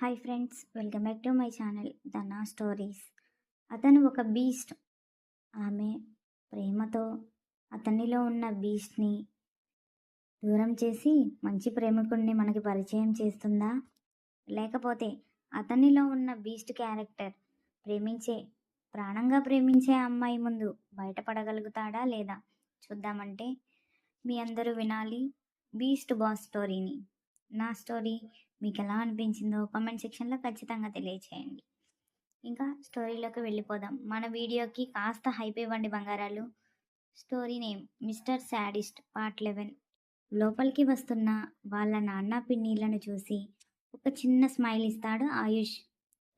Hi friends welcome back to my channel Dhana stories. అతను ఒక beast. ఆమె ప్రేమతో అతనిలో ఉన్న బీస్ట్ని దూరం చేసి మంచి ప్రేమికుడిని మనకి పరిచయం చేస్తుందా? లేకపోతే అతనిలో ఉన్న బీస్ట్ క్యారెక్టర్ ప్రేమించే ప్రాణంగా ప్రేమించే అమ్మాయి ముందు బయటపడగలుగుతాడా లేదా? చూద్దామంటే మీ అందరూ వినాలి బీస్ట్ బాస్ స్టోరీని. నా స్టోరీ మీకు ఎలా అనిపించిందో కామెంట్ సెక్షన్లో ఖచ్చితంగా తెలియచేయండి. ఇంకా స్టోరీలోకి వెళ్ళిపోదాం. మన వీడియోకి కాస్త హైప్ ఇవ్వండి బంగారాలు. Story name mister sadist part eleven. లోపలికి వస్తున్న వాళ్ళ నాన్న పిన్నీళ్ళను చూసి ఒక చిన్న స్మైల్ ఇస్తాడు ఆయుష్.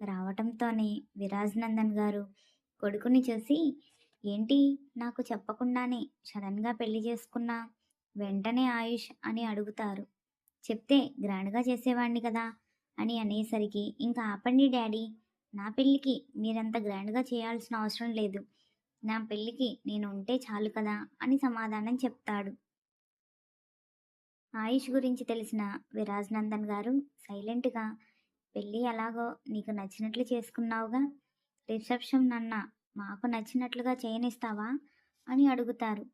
రావటంతోనే విరాజ్ నందన్ గారు కొడుకుని చూసి ఏంటి నాకు చెప్పకుండానే సడన్గా పెళ్ళి చేసుకున్నా వెంటనే ఆయుష్ అని అడుగుతారు. చెప్తే గ్రాండ్గా చేసేవాడిని కదా! అని అనేసరికి ఇంకా ఆపండి డాడీ! నా పెళ్ళికి మీరంత గ్రాండ్గా చేయాల్సిన అవసరం లేదు. నా పెళ్ళికి నేను ఉంటే చాలు కదా! అని సమాధానం చెప్తాడు. ఆయుష్ గురించి తెలిసిన విరాజ్ నందన్ గారు సైలెంట్గా పెళ్ళి ఎలాగో నీకు నచ్చినట్లు చేసుకున్నావుగా? రిసెప్షన్ నన్న మాకు నచ్చినట్లుగా చేయనిస్తావా? అని అడుగుతారు.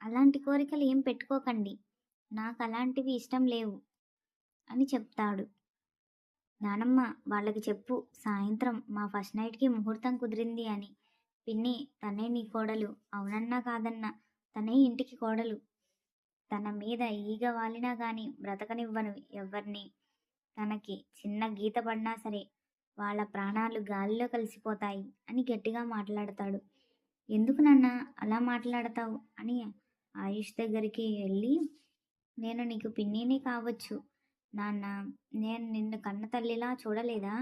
అలాంటి కోరికలు ఏం పెట్టుకోకండి. నాకు అలాంటివి ఇష్టం లేవు అని చెప్తాడు. నానమ్మ వాళ్ళకి చెప్పు సాయంత్రం మా ఫస్ట్ నైట్కి ముహూర్తం కుదిరింది అని. పిన్ని తనే నీ కోడలు. అవునన్నా కాదన్నా తనే ఇంటికి కోడలు. తన మీద ఈగ వాలినా కానీ బ్రతకనివ్వను ఎవరిని తనకి చిన్న గీత పడినా సరే వాళ్ళ ప్రాణాలు గాలిలో కలిసిపోతాయి అని గట్టిగా మాట్లాడతాడు. ఎందుకు నాన్న అలా మాట్లాడతావు? అని ఆయుష్ దగ్గరికి వెళ్ళి నేను నీకు పిన్నిని కావచ్చు. నాన్న నేను నిన్ను కన్న తల్లిలా చూడలేదా?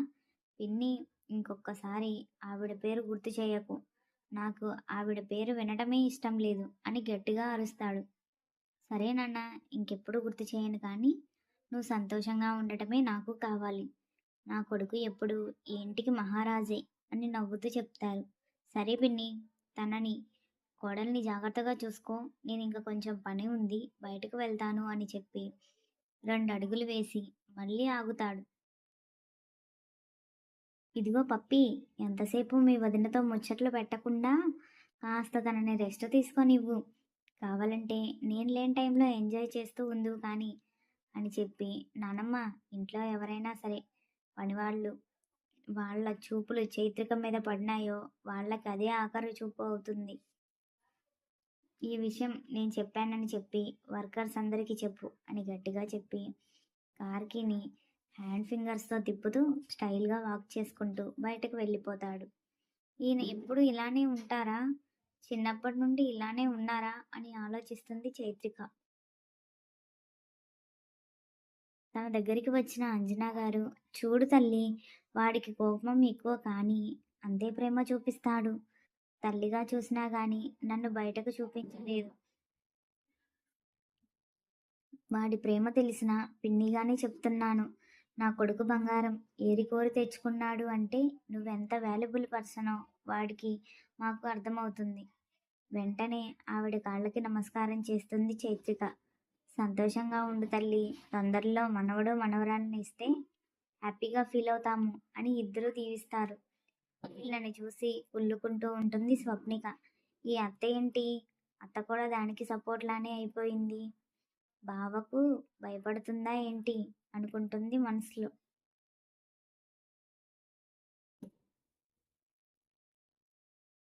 పిన్ని ఇంకొకసారి ఆవిడ పేరు గుర్తు చేయకు. నాకు ఆవిడ పేరు వినటమే ఇష్టం లేదు అని గట్టిగా అరుస్తాడు. సరే నాన్న ఇంకెప్పుడు గుర్తు చేయను కానీ నువ్వు సంతోషంగా ఉండటమే నాకు కావాలి. నా కొడుకు ఎప్పుడు ఈ ఇంటికి మహారాజే అని నవ్వుతూ చెప్తారు. సరే పిన్ని తనని కోడల్ని జాగ్రత్తగా చూసుకో. నేను ఇంకా కొంచెం పని ఉంది. బయటకు వెళ్తాను అని చెప్పి రెండు అడుగులు వేసి మళ్ళీ ఆగుతాడు. ఇదిగో పప్పి ఎంతసేపు మీ వదినతో ముచ్చట్లు పెట్టకుండా కాస్త తనని రెస్ట్ తీసుకొనివ్వు. కావాలంటే నేను లేని టైంలో ఎంజాయ్ చేస్తూ ఉండు కానీ అని చెప్పి నానమ్మ ఇంట్లో ఎవరైనా సరే పనివాళ్ళు వాళ్ళ చూపులు చైత్రిక మీద పడినాయో వాళ్ళకి అదే ఆఖరి చూపు అవుతుంది. ఈ విషయం నేను చెప్పానని చెప్పి వర్కర్స్ అందరికీ చెప్పు అని గట్టిగా చెప్పి కార్కిని హ్యాండ్ ఫింగర్స్తో తిప్పుతూ స్టైల్గా వాక్ చేసుకుంటూ బయటకు వెళ్ళిపోతాడు. ఈయన ఎప్పుడు ఇలానే ఉంటారా? చిన్నప్పటి నుండి ఇలానే ఉన్నారా? అని ఆలోచిస్తుంది చైత్రిక. తన దగ్గరికి వచ్చిన అంజనా గారు చూడు తల్లి వాడికి కోపం ఎక్కువ కానీ అంతే ప్రేమ చూపిస్తాడు. తల్లిగా చూసినా గాని నన్ను బయటకు చూపించలేదు. వాడి ప్రేమ తెలిసిన పిన్నిగానే చెప్తున్నాను. నా కొడుకు బంగారం ఏరి కోరి తెచ్చుకున్నాడు అంటే నువ్వెంత వాల్యుబుల్ పర్సనో వాడికి మాకు అర్థమవుతుంది. వెంటనే ఆవిడ కాళ్ళకి నమస్కారం చేస్తుంది చైత్రిక. సంతోషంగా ఉండు తల్లి తొందరలో మనవడు మనవరాన్ని ఇస్తే హ్యాపీగా ఫీల్ అవుతాము అని ఇద్దరూ దీవిస్తారు. వీళ్ళని చూసి ఉల్లుకుంటూ ఉంటుంది స్వప్నిక. ఈ అత్త ఏంటి? అత్త కూడా దానికి సపోర్ట్ లానే అయిపోయింది. బావకు భయపడుతుందా ఏంటి? అనుకుంటుంది మనసులో.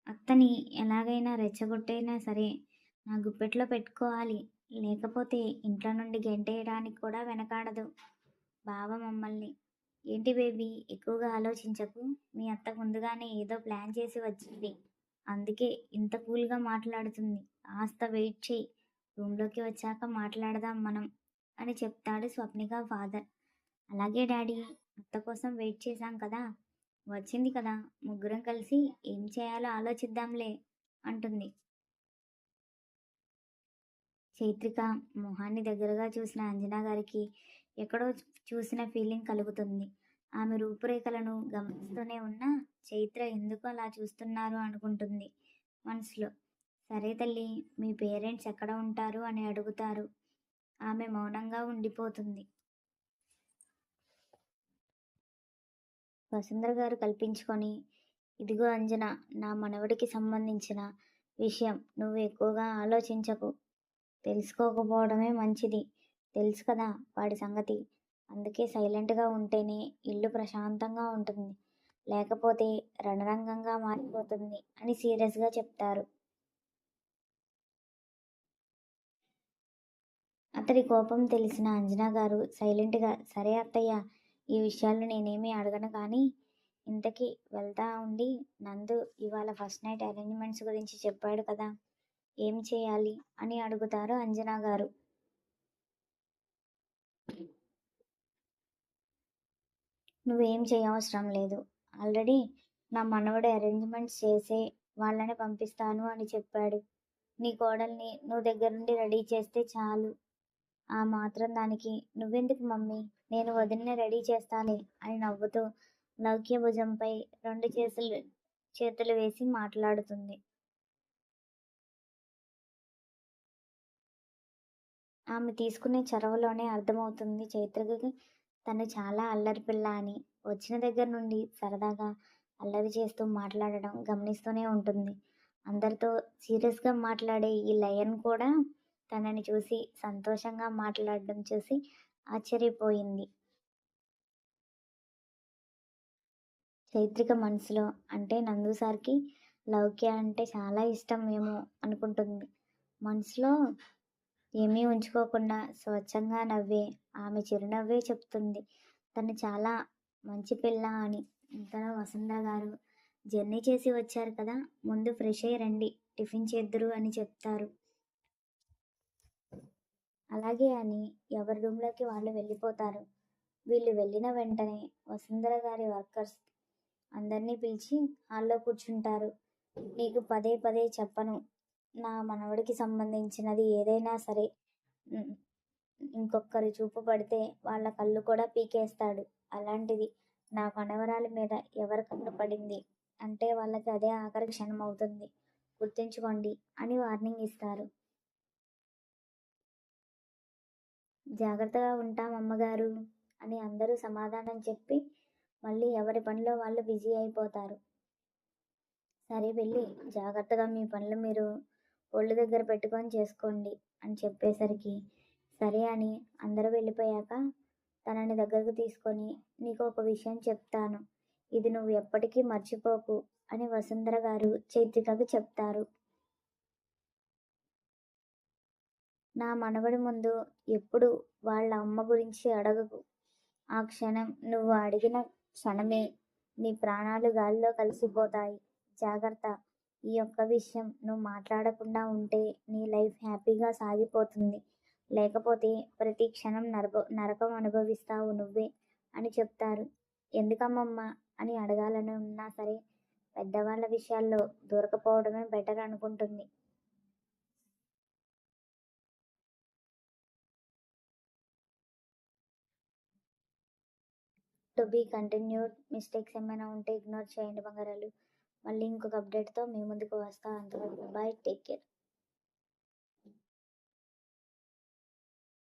అత్తని ఎలాగైనా రెచ్చగొట్టైనా సరే నా గుప్పెట్లో పెట్టుకోవాలి. లేకపోతే ఇంట్లో నుండి గెంటేయడానికి కూడా వెనకాడదు. బావ మమ్మల్ని ఏంటి బేబీ? ఎక్కువగా ఆలోచించకు. మీ అత్త ముందుగానే ఏదో ప్లాన్ చేసి వచ్చింది. అందుకే ఇంత కూల్గా మాట్లాడుతుంది. ఆస్త వెయిట్ చేయి. రూమ్లోకి వచ్చాక మాట్లాడదాం మనం అని చెప్తాడు స్వప్నిక ఫాదర్. అలాగే డాడీ అత్త కోసం వెయిట్ చేశాం కదా. వచ్చింది కదా. ముగ్గురం కలిసి ఏం చేయాలో ఆలోచిద్దాంలే అంటుంది. చైత్రిక మొహాన్ని దగ్గరగా చూసిన అంజనా గారికి ఎక్కడో చూసిన ఫీలింగ్ కలుగుతుంది. ఆమె రూపురేఖలను గమనిస్తూనే ఉన్న చైత్ర ఎందుకు అలా చూస్తున్నారు అనుకుంటుంది మనసులో. సరే తల్లి మీ పేరెంట్స్ ఎక్కడ ఉంటారు అని అడుగుతారు. ఆమె మౌనంగా ఉండిపోతుంది. వసుంధర గారు కల్పించుకొని ఇదిగో అంజన నా మనవడికి సంబంధించిన విషయం నువ్వు ఎక్కువగా ఆలోచించకు. తెలుసుకోకపోవడమే మంచిది. తెలుసు కదా వాడి సంగతి. అందుకే సైలెంట్గా ఉంటేనే ఇల్లు ప్రశాంతంగా ఉంటుంది. లేకపోతే రణరంగంగా మారిపోతుంది అని సీరియస్గా చెప్తారు. అతడి కోపం తెలిసిన అంజనా గారు సైలెంట్గా సరే అత్తయ్య ఈ విషయాలు నేనేమీ అడగను కానీ ఇంతకీ వెళ్తా ఉండి నందు ఇవాళ ఫస్ట్ నైట్ అరేంజ్మెంట్స్ గురించి చెప్పాడు కదా ఏం చేయాలి? అని అడుగుతారు అంజనా గారు. నువ్వేం చేయవసరం లేదు. ఆల్రెడీ నా మనవడు అరేంజ్మెంట్స్ చేసే వాళ్ళని పంపిస్తాను అని చెప్పాడు. నీ కోడల్ని నువ్వు దగ్గర నుండి రెడీ చేస్తే చాలు. ఆ మాత్రం దానికి నువ్వెందుకు మమ్మీ? నేను వదిలిని రెడీ చేస్తానే అని నవ్వుతూ లౌక్య భుజంపై రెండు చేతులు చేతులు వేసి మాట్లాడుతుంది. ఆమె తీసుకునే చొరవలోనే అర్థమవుతుంది. చైత్రకి తను చాలా అల్లరి పిల్ల అని వచ్చిన దగ్గర నుండి సరదాగా అల్లరి చేస్తూ మాట్లాడడం గమనిస్తూనే ఉంటుంది. అందరితో సీరియస్గా మాట్లాడే ఈ లయన్ కూడా తనని చూసి సంతోషంగా మాట్లాడడం చూసి ఆశ్చర్యపోయింది. చైత్రిక మనసులో అంటే నందు సార్కి లౌక్య అంటే చాలా ఇష్టం ఏమో అనుకుంటుంది. మనసులో ఏమీ ఉంచుకోకుండా స్వచ్ఛంగా నవ్వే ఆమె చిరునవ్వే చెప్తుంది. తను చాలా మంచి పిల్ల అని. ఇంతలో వసుంధర గారు జర్నీ చేసి వచ్చారు కదా ముందు ఫ్రెష్ అయ్యి రండి టిఫిన్ చేద్దురు అని చెప్తారు. అలాగే అని ఎవరి రూమ్లోకి వాళ్ళు వెళ్ళిపోతారు. వీళ్ళు వెళ్ళిన వెంటనే వసుంధర గారి వర్కర్స్ అందరినీ పిలిచి హాల్లో కూర్చుంటారు. నీకు పదే పదే చెప్పను నా మనవడికి సంబంధించినది ఏదైనా సరే ఇంకొకరు ఇంకొకరి చూపు పడితే వాళ్ళ కళ్ళు కూడా పీకేస్తాడు. అలాంటిది నా కొనవరాల మీద ఎవరి కళ్ళు పడింది అంటే వాళ్ళకి అదే ఆఖరి క్షణం అవుతుంది. గుర్తుంచుకోండి అని వార్నింగ్ ఇస్తారు. జాగ్రత్తగా ఉంటాం అమ్మగారు అని అందరూ సమాధానం చెప్పి మళ్ళీ ఎవరి పనిలో వాళ్ళు బిజీ అయిపోతారు. సరే వెళ్ళి జాగ్రత్తగా మీ పనులు మీరు ఒళ్ళు దగ్గర పెట్టుకొని చేసుకోండి అని చెప్పేసరికి సరే అని అందరూ వెళ్ళిపోయాక తనని దగ్గరకు తీసుకొని నీకు ఒక విషయం చెప్తాను. ఇది నువ్వు ఎప్పటికీ మర్చిపోకు అని వసుంధర గారు చైత్రికకు చెప్తారు. నా మనవడి ముందు ఎప్పుడు వాళ్ళ అమ్మ గురించి అడగకు. ఆ క్షణం నువ్వు అడిగిన క్షణమే నీ ప్రాణాలు గాలిలో కలిసిపోతాయి. జాగ్రత్త. ఈ యొక్క విషయం నువ్వు మాట్లాడకుండా ఉంటే నీ లైఫ్ హ్యాపీగా సాగిపోతుంది. లేకపోతే ప్రతి క్షణం నరబ నరకం అనుభవిస్తావు నువ్వే అని చెప్తారు. ఎందుకమ్మమ్మ అని అడగాలని ఉన్నా సరే పెద్దవాళ్ళ విషయాల్లో దొరకపోవడమే బెటర్ అనుకుంటుంది. టు బీ కంటిన్యూడ్ మిస్టేక్స్ ఏమైనా ఉంటే ఇగ్నోర్ చేయండి బంగారాలు. మళ్ళీ ఇంకొక అప్డేట్తో మీ ముందుకు వస్తా అంతవరకు. Bye take care